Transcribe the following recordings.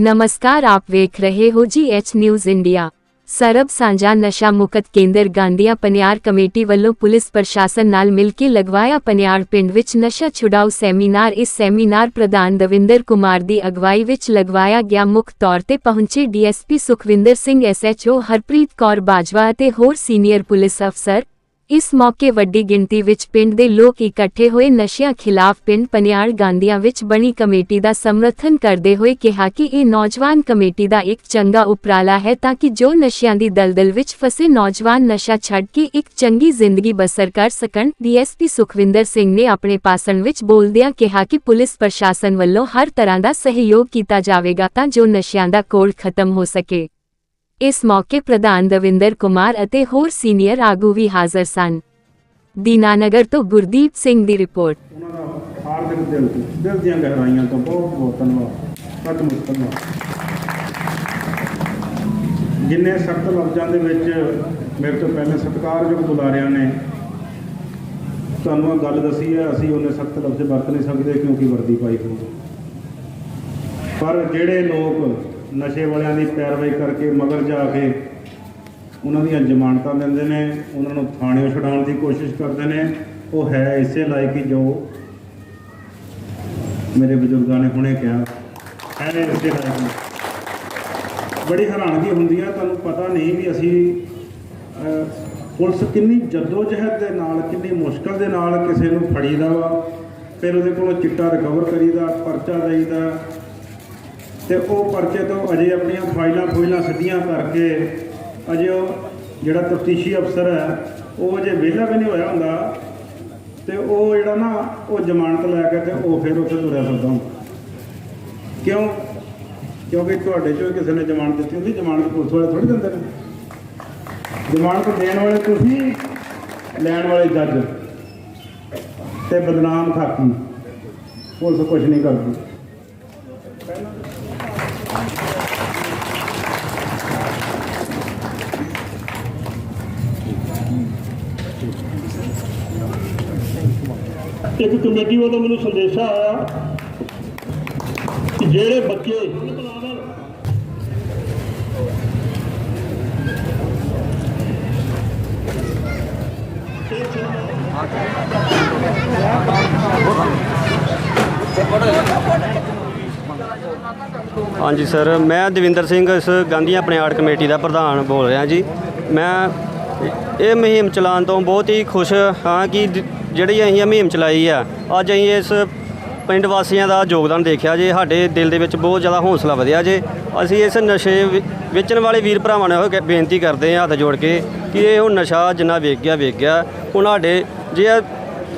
ਨਮਸਕਾਰ ਆਪ ਵੇਖ ਰਹੇ ਹੋ ਜੀ ਐਚ ਨਿਊਜ਼ ਇੰਡੀਆ ਸਰਬ ਸਾਂਝਾ ਨਸ਼ਾ ਮੁਕਤ ਕੇਂਦਰ ਗਾਂਧੀਆ ਪਨਿਆਰ ਕਮੇਟੀ ਵੱਲੋਂ ਪੁਲਿਸ ਪ੍ਰਸ਼ਾਸਨ ਨਾਲ ਮਿਲ ਕੇ ਲਗਵਾਇਆ ਪਨਿਆਰ ਪਿੰਡ ਵਿੱਚ ਨਸ਼ਾ ਛੁਡਾਓ ਸੈਮੀਨਾਰ ਇਸ ਸੈਮੀਨਾਰ ਪ੍ਰਧਾਨ ਦਵਿੰਦਰ ਕੁਮਾਰ ਦੀ ਅਗਵਾਈ ਵਿੱਚ ਲਗਵਾਇਆ ਗਿਆ ਮੁੱਖ ਤੌਰ ਤੇ ਪਹੁੰਚੇ ਡੀਐਸਪੀ ਸੁਖਵਿੰਦਰ ਸਿੰਘ ਐਸਐਚਓ ਹਰਪ੍ਰੀਤ ਕੌਰ ਬਾਜਵਾ ਅਤੇ ਹੋਰ ਸੀਨੀਅਰ ਪੁਲਿਸ ਅਫਸਰ ਇਸ ਮੌਕੇ ਵੱਡੀ ਗਿਣਤੀ ਵਿੱਚ ਪਿੰਡ ਦੇ ਲੋਕ ਇਕੱਠੇ ਹੋਏ ਨਸ਼ਿਆਂ ਖਿਲਾਫ ਪਿੰਡ ਪਨਿਆੜ ਗਾਂਧੀਆਂ ਵਿੱਚ ਬਣੀ ਕਮੇਟੀ ਦਾ ਸਮਰਥਨ ਕਰਦੇ ਹੋਏ ਕਿਹਾ ਕਿ ਇਹ ਨੌਜਵਾਨ ਕਮੇਟੀ ਦਾ ਇੱਕ ਚੰਗਾ ਉਪਰਾਲਾ ਹੈ ਤਾਂ ਕਿ ਜੋ ਨਸ਼ਿਆਂ ਦੀ ਦਲਦਲ ਵਿੱਚ ਫਸੇ ਨੌਜਵਾਨ ਨਸ਼ਾ ਛੱਡ ਕੇ ਇੱਕ ਚੰਗੀ ਜ਼ਿੰਦਗੀ ਬਸਰ ਕਰ ਸਕਣ, ਡੀਐਸਪੀ ਸੁਖਵਿੰਦਰ ਸਿੰਘ ਨੇ ਆਪਣੇ ਭਾਸ਼ਣ ਵਿੱਚ ਬੋਲਦਿਆਂ ਕਿਹਾ ਕਿ ਪੁਲਿਸ ਪ੍ਰਸ਼ਾਸਨ ਵੱਲੋਂ ਹਰ ਤਰ੍ਹਾਂ ਦਾ ਸਹਿਯੋਗ ਕੀਤਾ ਜਾਵੇਗਾ ਤਾਂ ਜੋ ਨਸ਼ਿਆਂ ਦਾ ਕੋੜ ਖਤਮ ਹੋ ਸਕੇ। ਇਸ ਮੌਕੇ ਪ੍ਰਧਾਨ ਦਵਿੰਦਰ ਕੁਮਾਰ ਅਤੇ ਹੋਰ ਸੀਨੀਅਰ ਆਗੂ ਵੀ ਹਾਜ਼ਰ ਸਨ। ਦੀਨਾਨਗਰ ਤੋਂ ਗੁਰਦੀਪ ਸਿੰਘ ਦੀ ਰਿਪੋਰਟ। ਉਹਨਾਂ ਦਾ ਹਾਰਦਿਕ ਦਿਲ ਦਿਲ ਦੀਆਂ ਗਹਿਰਾਈਆਂ ਤੋਂ ਬਹੁਤ ਬਹੁਤ ਧੰਨਵਾਦ। ਸਤਿਮੁਖ ਧੰਨਵਾਦ। ਜਿੰਨੇ ਸਖਤ ਲਫ਼ਜ਼ਾਂ ਦੇ ਵਿੱਚ ਮੇਰੇ ਤੋਂ ਪਹਿਲੇ ਸਤਿਕਾਰਯੋਗ ਬੁਲਾਰਿਆਂ ਨੇ ਤੁਹਾਨੂੰ ਗੱਲ ਦੱਸੀ ਹੈ, ਅਸੀਂ ਉਹਨੇ ਸਖਤ ਲਫ਼ਜ਼ ਵਰਤ ਨਹੀਂ ਸਕਦੇ ਕਿਉਂਕਿ ਵਰਦੀ ਪਾਈ ਹੋਈ ਪਰ ਜਿਹੜੇ ਲੋਕ ਨਸ਼ੇ ਵਾਲਿਆਂ ਦੀ ਪੈਰਵਾਈ ਕਰਕੇ ਮਗਰ ਜਾ ਕੇ ਉਹਨਾਂ ਦੀਆਂ ਜ਼ਮਾਨਤਾਂ ਦਿੰਦੇ ਨੇ, ਉਹਨਾਂ ਨੂੰ ਥਾਣਿਓਂ ਛਡਾਉਣ ਦੀ ਕੋਸ਼ਿਸ਼ ਕਰਦੇ ਨੇ। ਉਹ ਹੈ ਇਸੇ ਲਾਇਕ ਹੀ ਜੋ ਮੇਰੇ ਬਜ਼ੁਰਗਾਂ ਨੇ ਹੁਣੇ ਕਿਹਾ। ਹੈ ਇਸੇ ਲਾਇਕ ਬੜੀ ਹੈਰਾਨਗੀ ਹੁੰਦੀ ਆ, ਤੁਹਾਨੂੰ ਪਤਾ ਨਹੀਂ ਵੀ ਅਸੀਂ ਪੁਲਿਸ ਕਿੰਨੀ ਜਦੋਜਹਿਦ ਦੇ ਨਾਲ, ਕਿੰਨੀ ਮੁਸ਼ਕਲ ਦੇ ਨਾਲ ਕਿਸੇ ਨੂੰ ਫੜੀਦਾ ਵਾ। ਫਿਰ ਉਹਦੇ ਕੋਲੋਂ ਚਿੱਟਾ ਰਿਕਵਰ ਕਰੀਦਾ, ਪਰਚਾ ਦੇਈਦਾ। ਤੇ ਉਹ ਪਰਚੇ ਤੋਂ ਅਜੇ ਆਪਣੀਆਂ ਫਾਈਲਾਂ ਫੁਈਲਾਂ ਸਿੱਧੀਆਂ ਕਰਕੇ ਅਜੇ ਉਹ ਜਿਹੜਾ ਤਫਤੀਸ਼ੀ ਅਫਸਰ ਹੈ, ਉਹ ਅਜੇ ਵਿਹਲਾ ਵੀ ਨਹੀਂ ਹੋਇਆ ਹੁੰਦਾ। ਤੇ ਉਹ ਜਿਹੜਾ ਨਾ, ਉਹ ਜ਼ਮਾਨਤ ਲੈ ਕੇ ਤੇ ਉਹ ਫਿਰ ਉੱਥੇ ਤੁਰਿਆ ਫਿਰਦਾ ਹੁੰਦਾ। ਕਿਉਂ? ਕਿਉਂਕਿ ਤੁਹਾਡੇ ਚੋਂ ਕਿਸੇ ਨੇ ਜ਼ਮਾਨਤ ਦਿੱਤੀ ਹੁੰਦੀ, ਜ਼ਮਾਨਤ ਪੁਲਿਸ ਵਾਲੇ ਥੋੜੀ ਦਿੰਦੇ ਨੇ। ਜ਼ਮਾਨਤ ਦੇਣ ਵਾਲੇ ਤੁਸੀਂ, ਲੈਣ ਵਾਲੇ ਜੱਜ। ਤੇ ਬਦਨਾਮ ਖਾਕੀ ਪੁਲਿਸ ਕੁਝ ਨਹੀਂ ਕਰਦੀ। ਇੱਕ ਕਮੇਟੀ ਵੱਲੋਂ ਮੈਨੂੰ ਸੰਦੇਸ਼ਾ ਆਇਆ ਕਿ ਜਿਹੜੇ ਬੱਚੇ ਹਾਂਜੀ, ਸਰ। ਮੈਂ ਦਵਿੰਦਰ ਸਿੰਘ, ਇਸ ਗਾਂਧੀਆਂ ਪਨਿਆੜ ਕਮੇਟੀ ਦਾ ਪ੍ਰਧਾਨ ਬੋਲ ਰਿਹਾ ਜੀ। ਮੈਂ ਇਹ ਮੁਹਿੰਮ ਚਲਾਉਣ ਤੋਂ ਬਹੁਤ ਹੀ ਖੁਸ਼ ਹਾਂ ਕਿ ਜਿਹੜੀ ਅਸੀਂ ਇਹ ਮੁਹਿੰਮ ਚਲਾਈ ਆ, ਅੱਜ ਅਸੀਂ ਇਸ ਪਿੰਡ ਵਾਸੀਆਂ ਦਾ ਯੋਗਦਾਨ ਦੇਖਿਆ ਜੇ, ਸਾਡੇ ਦਿਲ ਦੇ ਵਿੱਚ ਬਹੁਤ ਜ਼ਿਆਦਾ ਹੌਸਲਾ ਵਧਿਆ ਜੇ। ਅਸੀਂ ਇਸ ਨਸ਼ੇ ਵੇਚਣ ਵਾਲੇ ਵੀਰ ਭਰਾਵਾਂ ਨੂੰ ਇਹੋ ਕਹਿ- ਬੇਨਤੀ ਕਰਦੇ ਹਾਂ ਹੱਥ ਜੋੜ ਕੇ ਕਿ ਇਹ ਹੁਣ ਨਸ਼ਾ ਜਿੰਨਾ ਵੇਚ ਗਿਆ ਵੇਚ ਗਿਆ। ਹੁਣ ਸਾਡੇ ਜੇ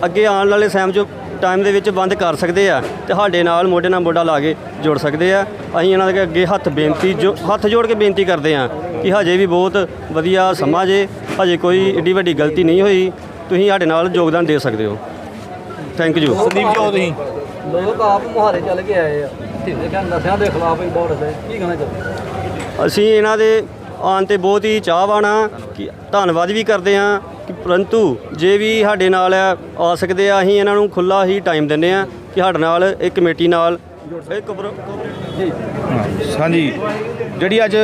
ਅੱਗੇ ਆਉਣ ਵਾਲੇ ਸੈਮ 'ਚ ਟਾਈਮ ਦੇ ਵਿੱਚ ਬੰਦ ਕਰ ਸਕਦੇ ਆ, ਤੇ ਸਾਡੇ ਨਾਲ ਮੋਢੇ ਨਾਲ ਮੋਢਾ ਲਾ ਕੇ ਜੁੜ ਸਕਦੇ ਆ। ਅਸੀਂ ਇਹਨਾਂ ਦੇ ਅੱਗੇ ਹੱਥ ਬੇਨਤੀ ਜੋ, ਹੱਥ ਜੋੜ ਕੇ ਬੇਨਤੀ ਕਰਦੇ ਆ ਕਿ ਹਜੇ ਵੀ ਬਹੁਤ ਵਧੀਆ ਸਮਾਂ ਜੇ ਹਜੇ ਕੋਈ ਏਡੀ ਵੱਡੀ ਗਲਤੀ ਨਹੀਂ ਹੋਈ ਤੁਸੀਂ ਸਾਡੇ ਨਾਲ ਯੋਗਦਾਨ ਦੇ ਸਕਦੇ ਹੋ ਥੈਂਕ ਯੂ ਸੰਦੀਪ ਜੀ ਆਓ ਤੁਸੀਂ ਲੋਕ ਆਪ ਮੁਹਾਰੇ ਚੱਲ ਕੇ ਆਏ ਆ ਢਿੱਲੇ ਕਹਿ ਨਸ਼ਿਆਂ ਦੇ ਖਿਲਾਫ ਹੀ ਬਹੁਤ ਹੈ ਕੀ ਕਹਿਣਾ ਚਾਹੁੰਦੇ ਅਸੀਂ ਇਹਨਾਂ ਦੇ ਆਉਣ ਤੇ ਬਹੁਤ ਹੀ ਚਾਹਵਾਨ ਹਾਂ ਕਿ ਧੰਨਵਾਦ ਵੀ ਕਰਦੇ ਹਾਂ ਕਿ ਪਰੰਤੂ ਜੇ ਵੀ ਸਾਡੇ ਨਾਲ ਆ ਸਕਦੇ ਆ ਅਸੀਂ ਇਹਨਾਂ ਨੂੰ ਖੁੱਲਾ ਹੀ ਟਾਈਮ ਦਿੰਦੇ ਆ ਕਿ ਸਾਡੇ ਨਾਲ ਇਹ ਕਮੇਟੀ ਨਾਲ ਇੱਕ ਹਾਂਜੀ ਜਿਹੜੀ ਅੱਜ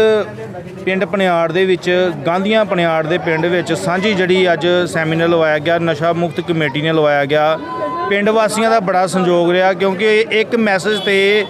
ਪਿੰਡ ਪਨਿਆੜ ਦੇ ਵਿੱਚ, ਗਾਂਧੀਆਂ ਪਨਿਆੜ ਦੇ ਪਿੰਡ ਵਿੱਚ ਸਾਂਝੀ ਜਿਹੜੀ ਅੱਜ ਸੈਮੀਨਾਰ ਲਵਾਇਆ ਗਿਆ, ਨਸ਼ਾ ਮੁਕਤ ਕਮੇਟੀ ਨੇ ਲਵਾਇਆ ਗਿਆ। ਪਿੰਡ ਵਾਸੀਆਂ ਦਾ ਬੜਾ ਸੰਯੋਗ ਰਿਹਾ ਕਿਉਂਕਿ ਇੱਕ ਮੈਸੇਜ ਤੇ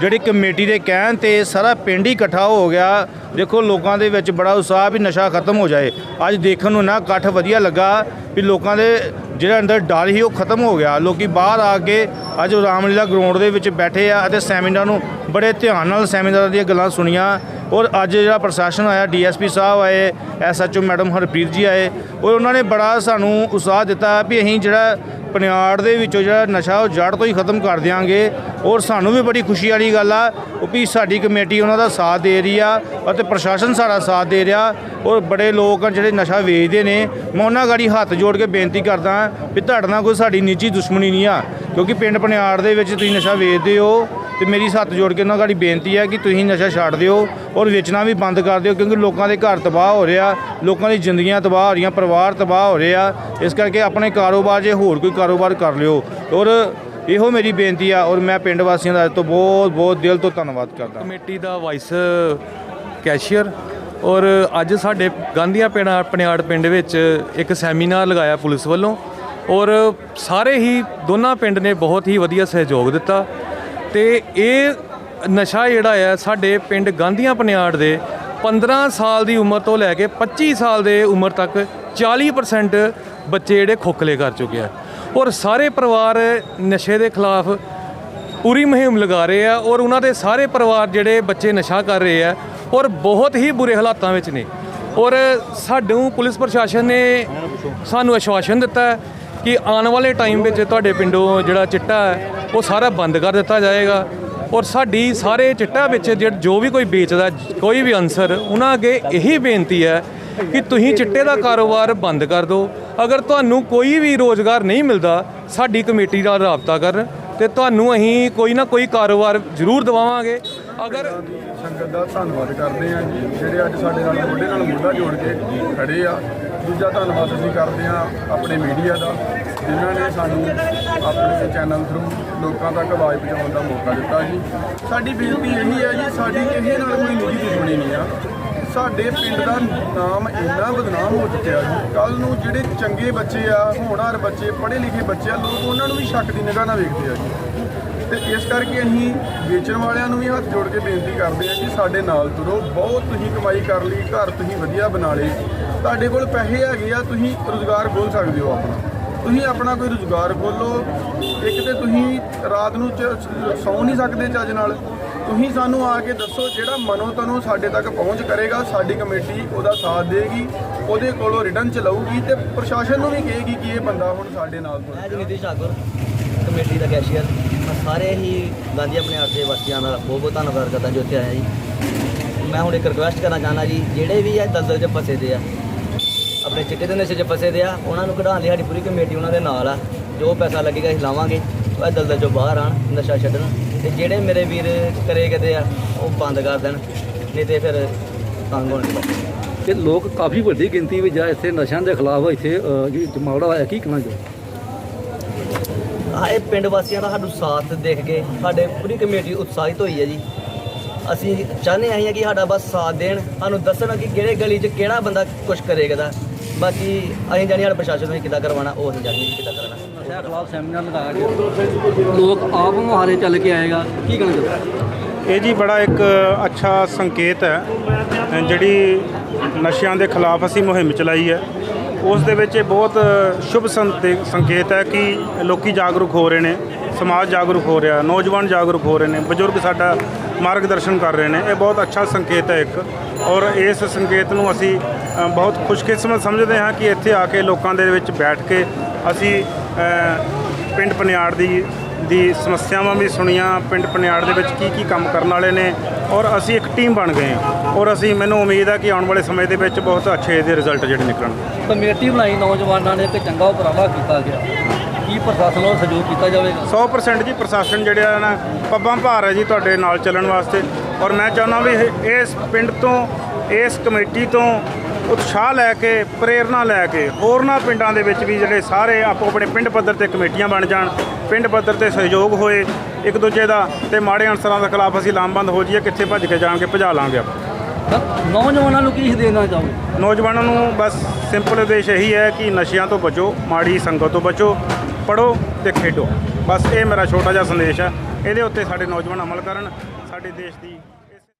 ਜਿਹੜੀ ਕਮੇਟੀ ਦੇ ਕਹਿਣ ਤੇ ਸਾਰਾ ਪਿੰਡ ਹੀ ਇਕੱਠਾ ਹੋ ਗਿਆ। ਦੇਖੋ, ਲੋਕਾਂ ਦੇ ਵਿੱਚ ਬੜਾ ਉਤਸ਼ਾਹ ਵੀ ਨਸ਼ਾ ਖਤਮ ਹੋ ਜਾਏ। ਅੱਜ ਦੇਖਣ ਨੂੰ ਨਾ ਇਕੱਠ ਵਧੀਆ ਲੱਗਾ ਵੀ ਲੋਕਾਂ ਦੇ ਜਿਹੜਾ ਅੰਦਰ ਡਰ ਹੀ ਉਹ ਖਤਮ ਹੋ ਗਿਆ। ਲੋਕੀ ਬਾਹਰ ਆ ਕੇ ਅੱਜ ਰਾਮਲੀਲਾ ਗਰਾਊਂਡ ਦੇ ਵਿੱਚ ਬੈਠੇ ਆ ਅਤੇ ਸੈਮੀਨਾਰ ਨੂੰ ਬੜੇ ਧਿਆਨ ਨਾਲ ਸੈਮੀਨਾਰ ਦੀਆਂ ਗੱਲਾਂ ਸੁਣੀਆਂ। ਔਰ ਅੱਜ ਜਿਹੜਾ ਪ੍ਰਸ਼ਾਸਨ ਆਇਆ, ਡੀਐਸਪੀ ਸਾਹਿਬ ਆਏ, ਐਸਐਚਓ ਮੈਡਮ ਹਰਪ੍ਰੀਤ ਜੀ ਆਏ, ਔਰ ਉਹਨਾਂ ਨੇ ਬੜਾ ਸਾਨੂੰ ਉਤਸ਼ਾਹ ਦਿੱਤਾ ਵੀ ਅਸੀਂ ਜਿਹੜਾ ਪਨਿਆੜ ਦੇ ਵਿੱਚੋਂ ਜਿਹੜਾ ਨਸ਼ਾ ਉਹ ਜੜ ਤੋਂ ਹੀ ਖਤਮ ਕਰ ਦਿਆਂਗੇ। ਔਰ ਸਾਨੂੰ ਵੀ ਬੜੀ ਖੁਸ਼ੀ ਵਾਲੀ ਗੱਲ ਆ ਉਹ ਵੀ ਸਾਡੀ ਕਮੇਟੀ ਉਹਨਾਂ ਦਾ ਸਾਥ ਦੇ ਰਹੀ ਆ ਅਤੇ ਪ੍ਰਸ਼ਾਸਨ ਸਾਡਾ ਸਾਥ ਦੇ ਰਿਹਾ ਔਰ ਬੜੇ ਲੋਕ ਆ ਜਿਹੜੇ ਨਸ਼ਾ ਵੇਚਦੇ ਨੇ। ਮੈਂ ਉਹਨਾਂ ਗਾੜੀ ਹੱਥ ਜੋੜ ਕੇ ਬੇਨਤੀ ਕਰਦਾ ਵੀ ਤੁਹਾਡੇ ਨਾਲ ਕੋਈ ਸਾਡੀ ਨਿੱਜੀ ਦੁਸ਼ਮਣੀ ਨਹੀਂ ਆ, ਕਿਉਂਕਿ ਪਿੰਡ ਪਨਿਆੜ ਦੇ ਵਿੱਚ ਤੁਸੀਂ ਨਸ਼ਾ ਵੇਚਦੇ ਹੋ ਤੇ ਮੇਰੀ ਹੱਥ ਜੋੜ ਕੇ ਉਹਨਾਂ ਗਾੜੀ ਬੇਨਤੀ ਹੈ ਕਿ ਤੁਸੀਂ ਨਸ਼ਾ ਛੱਡ ਦਿਓ ਔਰ ਵੇਚਣਾ ਵੀ ਬੰਦ ਕਰ ਦਿਓ ਕਿਉਂਕਿ ਲੋਕਾਂ ਦੇ ਘਰ ਤਬਾਹ ਹੋ ਰਿਹਾ, ਲੋਕਾਂ ਦੀ ਜ਼ਿੰਦਗੀਆਂ ਤਬਾਹ ਹੋ ਰਹੀਆਂ, ਪਰਿਵਾਰ ਤਬਾਹ ਹੋ ਰਿਹਾ। ਇਸ ਕਰਕੇ ਆਪਣੇ ਕਾਰੋਬਾਰ ਜੇ ਹੋਰ ਕੋਈ ਕਾਰੋਬਾਰ ਕਰ ਲਿਓ। ਔਰ ਇਹੋ ਮੇਰੀ ਬੇਨਤੀ ਆ ਔਰ ਮੈਂ ਪਿੰਡ ਵਾਸੀਆਂ ਦਾ ਅੱਜ ਤੋਂ ਬਹੁਤ ਬਹੁਤ ਦਿਲ ਤੋਂ ਧੰਨਵਾਦ ਕਰਦਾ। ਕਮੇਟੀ ਦਾ ਵਾਈਸ ਕੈਸ਼ੀਅਰ ਔਰ ਅੱਜ ਸਾਡੇ ਗਾਂਧੀਆਂ ਪਿੰਡ ਪਨਿਆੜ ਪਿੰਡ ਵਿੱਚ ਇੱਕ ਸੈਮੀਨਾਰ ਲਗਾਇਆ ਪੁਲਿਸ ਵੱਲੋਂ ਔਰ ਸਾਰੇ ਹੀ ਦੋਨਾਂ ਪਿੰਡ ਨੇ ਬਹੁਤ ਹੀ ਵਧੀਆ ਸਹਿਯੋਗ ਦਿੱਤਾ। ਤੇ ਇਹ ਨਸ਼ਾ ਜਿਹੜਾ ਆ ਸਾਡੇ ਪਿੰਡ ਗਾਂਧੀਆਂ ਪਨਿਆੜ ਦੇ 15 ਸਾਲ ਦੀ ਉਮਰ ਤੋਂ ਲੈ ਕੇ 25 ਸਾਲ ਦੇ ਉਮਰ ਤੱਕ 40% ਬੱਚੇ ਜਿਹੜੇ ਖੋਖਲੇ ਕਰ ਚੁੱਕੇ ਆ। ਔਰ ਸਾਰੇ ਪਰਿਵਾਰ ਨਸ਼ੇ ਦੇ ਖਿਲਾਫ ਪੂਰੀ ਮੁਹਿੰਮ ਲਗਾ ਰਹੇ ਆ ਔਰ ਉਹਨਾਂ ਦੇ ਸਾਰੇ ਪਰਿਵਾਰ ਜਿਹੜੇ ਬੱਚੇ ਨਸ਼ਾ ਕਰ ਰਹੇ ਆ ਔਰ ਬਹੁਤ ਹੀ ਬੁਰੇ ਹਾਲਾਤਾਂ ਵਿੱਚ ਨੇ। ਔਰ ਸਾਨੂੰ ਪੁਲਿਸ ਪ੍ਰਸ਼ਾਸਨ ਨੇ ਸਾਨੂੰ ਆਸ਼ਵਾਸਨ ਦਿੱਤਾ ਕਿ ਆਉਣ ਵਾਲੇ ਟਾਈਮ ਵਿੱਚ ਤੁਹਾਡੇ ਪਿੰਡੋਂ ਜਿਹੜਾ ਚਿੱਟਾ ਹੈ, ਉਹ ਸਾਰਾ ਬੰਦ ਕਰ ਦਿੱਤਾ ਜਾਏਗਾ। ਔਰ ਸਾਡੀ ਸਾਰੇ ਚਿੱਟਾ ਵਿੱਚ ਜਿਹੜਾ ਜੋ ਵੀ ਕੋਈ ਵੇਚਦਾ, ਕੋਈ ਵੀ ਅਨਸਰ, ਉਹਨਾਂ ਅੱਗੇ ਇਹੀ ਬੇਨਤੀ ਹੈ ਕਿ ਤੁਸੀਂ ਚਿੱਟੇ ਦਾ ਕਾਰੋਬਾਰ ਬੰਦ ਕਰ ਦਿਓ। ਅਗਰ ਤੁਹਾਨੂੰ ਕੋਈ ਵੀ ਰੋਜ਼ਗਾਰ ਨਹੀਂ ਮਿਲਦਾ, ਸਾਡੀ ਕਮੇਟੀ ਨਾਲ ਰਾਬਤਾ ਕਰਨ ਤੇ ਤੁਹਾਨੂੰ ਅਸੀਂ ਕੋਈ ਨਾ ਕੋਈ ਕਾਰੋਬਾਰ ਜ਼ਰੂਰ ਦਿਵਾਵਾਂਗੇ। ਅਗਰ ਸੰਗਤ ਦਾ ਧੰਨਵਾਦ ਕਰਦੇ ਹਾਂ ਜੀ ਜਿਹੜੇ ਅੱਜ ਸਾਡੇ ਨਾਲ ਮੋਢੇ ਨਾਲ ਮੋਢਾ ਜੋੜ ਕੇ ਖੜੇ ਆ। ਦੂਜਾ ਧੰਨਵਾਦ ਅਸੀਂ ਕਰਦੇ ਹਾਂ ਆਪਣੇ ਮੀਡੀਆ ਦਾ ਜਿਨ੍ਹਾਂ ਨੇ ਸਾਨੂੰ ਆਪਣੇ ਚੈਨਲ ਥਰੂ ਲੋਕਾਂ ਤੱਕ ਆਵਾਜ਼ ਪਹੁੰਚਾਉਣ ਦਾ ਮੌਕਾ ਦਿੱਤਾ ਜੀ। ਸਾਡੀ ਬੇਨਤੀ ਇਹੀ ਹੈ ਜੀ ਸਾਡੀ ਕਿਸੇ ਨਾਲ ਕੋਈ ਨਿੱਜੀ ਦੁਸ਼ਮਣੀ ਨਹੀਂ ਆ। ਸਾਡੇ ਪਿੰਡ ਦਾ ਨਾਮ ਇੰਨਾ ਬਦਨਾਮ ਹੋ ਚੁੱਕਿਆ ਜੀ। ਕੱਲ ਨੂੰ ਜਿਹੜੇ ਚੰਗੇ ਬੱਚੇ ਆ ਹੋਣਹਾਰ ਬੱਚੇ ਪੜ੍ਹੇ ਲਿਖੇ ਬੱਚੇ ਆ ਲੋਕ ਉਹਨਾਂ ਨੂੰ ਵੀ ਸ਼ੱਕ ਦੀ ਨਿਗਾਹ ਨਾਲ ਵੇਖਦੇ ਆ ਜੀ। ਤੇ ਇਸ ਕਰਕੇ ਅਸੀਂ ਵੇਚਣ ਵਾਲਿਆਂ ਨੂੰ ਵੀ ਹੱਥ ਜੋੜ ਕੇ ਬੇਨਤੀ ਕਰਦੇ ਹਾਂ ਕਿ ਸਾਡੇ ਨਾਲ ਤੁਰੋ, ਬਹੁਤ ਤੁਸੀਂ ਕਮਾਈ ਕਰ ਲਈ, ਘਰ ਤੁਸੀਂ ਵਧੀਆ ਬਣਾ ਲਏ। ਤੁਹਾਡੇ ਕੋਲ ਪੈਸੇ ਹੈਗੇ ਆ, ਤੁਸੀਂ ਰੋਜ਼ਗਾਰ ਖੋਲ ਸਕਦੇ ਹੋ ਆਪਣਾ। ਤੁਸੀਂ ਆਪਣਾ ਕੋਈ ਰੋਜ਼ਗਾਰ ਖੋਲੋ ਇੱਕ ਤੇ ਤੁਸੀਂ ਰਾਤ ਨੂੰ ਚ- ਸੌਂ ਨਹੀਂ ਸਕਦੇ ਚੱਜ ਨਾਲ। ਤੁਸੀਂ ਸਾਨੂੰ ਆ ਕੇ ਦੱਸੋ ਜਿਹੜਾ ਮਨੋ ਤਨੋ ਸਾਡੇ ਤੱਕ ਪਹੁੰਚ ਕਰੇਗਾ, ਸਾਡੀ ਕਮੇਟੀ ਉਹਦਾ ਸਾਥ ਦੇਗੀ, ਉਹਦੇ ਕੋਲੋਂ ਰਿਟਰਨ ਚਲਾਊਗੀ ਤੇ ਪ੍ਰਸ਼ਾਸਨ ਨੂੰ ਵੀ ਕਹੇਗੀ ਕਿ ਇਹ ਬੰਦਾ ਹੁਣ ਸਾਡੇ ਨਾਲ ਤੁਰ ਮੈਂ ਪਿਆ। ਕਮੇਟੀ ਦਾ ਕੈਸ਼ੀਅਰ ਸਾਰੇ ਹੀ ਗਾਂਧੀ ਆਪਣੇ ਆਪ ਦੇ ਵਾਸੀਆਂ ਦਾ ਬਹੁਤ ਬਹੁਤ ਧੰਨਵਾਦ ਕਰਦਾ ਜੋ ਇੱਥੇ ਆਇਆ ਜੀ। ਮੈਂ ਹੁਣ ਇੱਕ ਰਿਕੁਐਸਟ ਕਰਨਾ ਚਾਹੁੰਦਾ ਜੀ ਜਿਹੜੇ ਵੀ ਇਹ ਦਲਦਲ 'ਚ ਫਸੇ ਦੇ ਆ ਆਪਣੇ ਚਿੱਟੇ ਦੇ ਨਸ਼ੇ 'ਚ ਫਸੇ ਦੇ ਆ ਉਹਨਾਂ ਨੂੰ ਕਢਾਉਣ ਲਈ ਸਾਡੀ ਪੂਰੀ ਕਮੇਟੀ ਉਹਨਾਂ ਦੇ ਨਾਲ ਆ। ਜੋ ਪੈਸਾ ਲੱਗੇਗਾ ਅਸੀਂ ਲਾਵਾਂਗੇ ਉਹ ਇਹ ਦਲਦਲ 'ਚੋਂ ਬਾਹਰ ਆਣ ਨਸ਼ਾ ਛੱਡਣ। ਤੇ ਜਿਹੜੇ ਮੇਰੇ ਵੀਰ ਕਰੇ ਕਦੇ ਆ ਉਹ ਬੰਦ ਕਰ ਦੇਣ ਨਹੀਂ ਤੇ ਫਿਰ ਤੰਗ ਹੋਣਗੇ ਕਿ ਲੋਕ ਕਾਫੀ ਵੱਡੀ ਗਿਣਤੀ ਵਿੱਚ ਆ ਇੱਥੇ ਨਸ਼ਿਆਂ ਦੇ ਖਿਲਾਫ ਇੱਥੇ ਅ, ਜਮਾਵੜਾ ਹੋਇਆ ਕੀ ਕਹਿਣਾ ਚਾਹੋ ਹਾਂ ਇਹ ਪਿੰਡ ਵਾਸੀਆਂ ਦਾ ਸਾਨੂੰ ਸਾਥ ਦੇਖ ਕੇ ਸਾਡੇ ਪੂਰੀ ਕਮੇਟੀ ਉਤਸ਼ਾਹਿਤ ਹੋਈ ਹੈ ਜੀ। ਅਸੀਂ ਚਾਹੁੰਦੇ ਹਾਂ ਕਿ ਸਾਡਾ ਬਸ ਸਾਥ ਦੇਣ ਸਾਨੂੰ ਦੱਸਣ ਕਿ ਕਿਹੜੇ ਗਲੀ 'ਚ ਕਿਹੜਾ ਬੰਦਾ ਕੁਝ ਕਰੇਗਾ। ਦਾ ਬਾਕੀ ਅਸੀਂ ਜਾਣੀ ਸਾਡਾ ਪ੍ਰਸ਼ਾਸਨ ਨੂੰ ਕਿੱਦਾਂ ਕਰਵਾਉਣਾ ਉਹ ਅਸੀਂ ਜਾਣੀ ਕਿੱਦਾਂ ਕਰਨਾ ਨਸ਼ਿਆਂ ਖਿਲਾਫ ਸੈਮੀਨਾਰ ਲਗਾਇਆ ਗਿਆ ਲੋਕ ਆਪ ਮੁਹਾਰੇ ਚੱਲ ਕੇ ਆਏਗਾ। ਕੀ ਕਹਿਣਾ ਚਾਹੋ ਇਹ ਜੀ ਬੜਾ ਇੱਕ ਅੱਛਾ ਸੰਕੇਤ ਹੈ ਜਿਹੜੀ ਨਸ਼ਿਆਂ ਦੇ ਖਿਲਾਫ ਅਸੀਂ ਮੁਹਿੰਮ ਚਲਾਈ ਹੈ। ਉਸ ਦੇ ਵਿੱਚ ਇਹ ਬਹੁਤ ਸ਼ੁਭ ਸੰਤੇ- ਸੰਕੇਤ ਹੈ ਕਿ ਲੋਕੀ ਜਾਗਰੂਕ ਹੋ ਰਹੇ ਨੇ, ਸਮਾਜ ਜਾਗਰੂਕ ਹੋ ਰਿਹਾ, ਨੌਜਵਾਨ ਜਾਗਰੂਕ ਹੋ ਰਹੇ ਨੇ, ਬਜ਼ੁਰਗ ਸਾਡਾ ਮਾਰਗਦਰਸ਼ਨ ਕਰ ਰਹੇ ਨੇ। ਇਹ ਬਹੁਤ ਅੱਛਾ ਸੰਕੇਤ ਹੈ ਇੱਕ। ਔਰ ਇਸ ਸੰਕੇਤ ਨੂੰ ਅਸੀਂ ਬਹੁਤ ਖੁਸ਼ਕਿਸਮਤ ਸਮਝਦੇ ਹਾਂ ਕਿ ਇੱਥੇ ਆ ਕੇ ਲੋਕਾਂ ਦੇ ਵਿੱਚ ਬੈਠ ਕੇ ਅਸੀਂ ਪਿੰਡ ਪਨਿਆੜ ਦੀ ਦੀ ਸਮੱਸਿਆਵਾਂ ਵੀ ਸੁਣੀਆਂ ਪਿੰਡ ਪਨਿਆੜ ਦੇ ਵਿੱਚ ਕੀ ਕੀ ਕੰਮ ਕਰਨ ਵਾਲੇ ਨੇ ਔਰ ਅਸੀਂ ਇੱਕ ਟੀਮ ਬਣ ਗਏ ਹਾਂ। ਔਰ ਅਸੀਂ ਮੈਨੂੰ ਉਮੀਦ ਹੈ ਕਿ ਆਉਣ ਵਾਲੇ ਸਮੇਂ ਦੇ ਵਿੱਚ ਬਹੁਤ ਅੱਛੇ ਇਹਦੇ ਰਿਜ਼ਲਟ ਜਿਹੜੇ ਨਿਕਲਣਗੇ। ਕਮੇਟੀ ਬਣਾਈ ਨੌਜਵਾਨਾਂ ਨੇ ਤੇ ਚੰਗਾ ਉਪਰਾਲਾ ਕੀਤਾ ਗਿਆ। ਕੀ ਪ੍ਰਸ਼ਾਸਨ ਵੱਲੋਂ ਸਹਿਯੋਗ ਕੀਤਾ ਜਾਵੇਗਾ? 100% ਜੀ ਪ੍ਰਸ਼ਾਸਨ ਜਿਹੜਾ ਨਾ ਪੱਬਾਂ ਭਾਰ ਹੈ ਜੀ ਤੁਹਾਡੇ ਨਾਲ ਚੱਲਣ ਵਾਸਤੇ। ਔਰ ਮੈਂ ਚਾਹੁੰਦਾ ਵੀ ਇਸ ਪਿੰਡ ਤੋਂ ਇਸ ਕਮੇਟੀ ਤੋਂ ਉਤਸ਼ਾਹ ਲੈ ਕੇ ਪ੍ਰੇਰਣਾ ਲੈ ਕੇ ਹੋਰਨਾਂ ਪਿੰਡਾਂ ਦੇ ਵਿੱਚ ਵੀ ਜਿਹੜੇ ਸਾਰੇ ਆਪੋ ਆਪਣੇ ਪਿੰਡ ਪੱਧਰ ਤੇ ਕਮੇਟੀਆਂ ਬਣ ਜਾਣ ਪਿੰਡ ਪੱਧਰ ਤੇ ਸਹਿਯੋਗ ਹੋਏ ਇੱਕ ਦੂਜੇ ਦਾ ਤੇ ਮਾੜੇ ਅਨਸਰਾਂ ਦੇ ਖਿਲਾਫ ਅਸੀਂ ਲਾਮਬੰਦ ਹੋ ਜਾਈਏ ਕਿੱਥੇ ਭੱਜ ਕੇ ਜਾਣਗੇ ਭਜਾ ਲਾਂਗੇ ਆਪਾਂ। ਨੌਜਵਾਨਾਂ ਨੂੰ ਕੀ ਦੇਣਾ ਚਾਹੋਗੇ? ਨੌਜਵਾਨਾਂ ਨੂੰ ਬਸ ਸਿੰਪਲ ਉਦੇਸ਼ ਇਹੀ ਹੈ ਕਿ ਨਸ਼ਿਆਂ ਤੋਂ ਬਚੋ ਮਾੜੀ ਸੰਗਤ ਤੋਂ ਬਚੋ ਪੜੋ ਤੇ ਖੇਡੋ। ਬਸ ਇਹ ਮੇਰਾ ਛੋਟਾ ਜਿਹਾ ਸੰਦੇਸ਼ ਹੈ। ਇਹਦੇ ਉੱਤੇ ਸਾਡੇ ਨੌਜਵਾਨ ਅਮਲ ਕਰਨ ਸਾਡੇ ਦੇਸ਼ ਦੀ